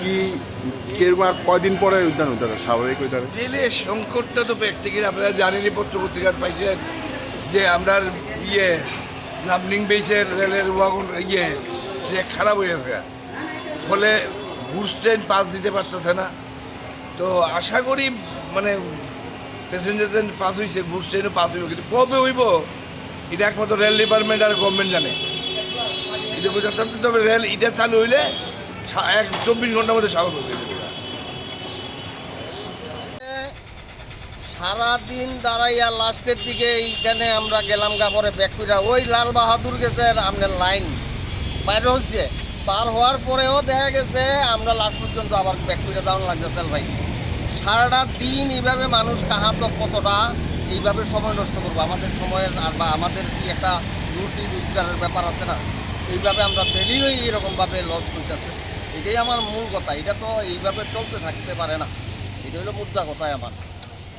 কি কীরকম আর কয়দিন পরে উদ্যান পারে? স্বাভাবিক পারে? দিলে সংকটটা তো প্র্যাকটিক্যালি আপনারা জানেনই পত্র পত্রিকার পাইছেন যে আমরা ইয়ে নামলিং বেসের রেলের ওয়াগন ইয়ে সে খারাপ হয়ে গেছে। ফলে ঘুষ ট্রেন পাস দিতে পারতেছে না। তো আশা করি মানে প্যাসেঞ্জার ট্রেন পাস হয়েছে ঘুষ ট্রেনও পাস হইব, কিন্তু কবে হইব, এটা একমাত্র রেল ডিপার্টমেন্ট আর গভর্নমেন্ট জানে। এটা বোঝাতে তবে রেল, এটা চালু হইলে এক চব্বিশ ঘণ্টার মধ্যে হয়ে যাবে সারাদিন দাঁড়াইয়া লাস্টের দিকে এইখানে আমরা গেলাম গা পরে ব্যাক কইরা। ওই লাল বাহাদুর গেছে আপনার লাইন বাইরে হচ্ছে পার হওয়ার পরেও দেখা গেছে আমরা লাস্ট পর্যন্ত আবার ব্যাক করে যাওয়ার লাগছে তেল ভাই। সারাটা দিন এইভাবে মানুষ কাহাত কতটা, এইভাবে সময় নষ্ট করব। আমাদের সময়ের আর বা আমাদের কি একটা রুটি রোজগারের ব্যাপার আছে না? এইভাবে আমরা ডেলিও এরকমভাবে লস করতেছে এটাই আমার মূল কথা। এটা তো এইভাবে চলতে থাকতে পারে না। এটা হলো মুদ্রা কথাই আমার।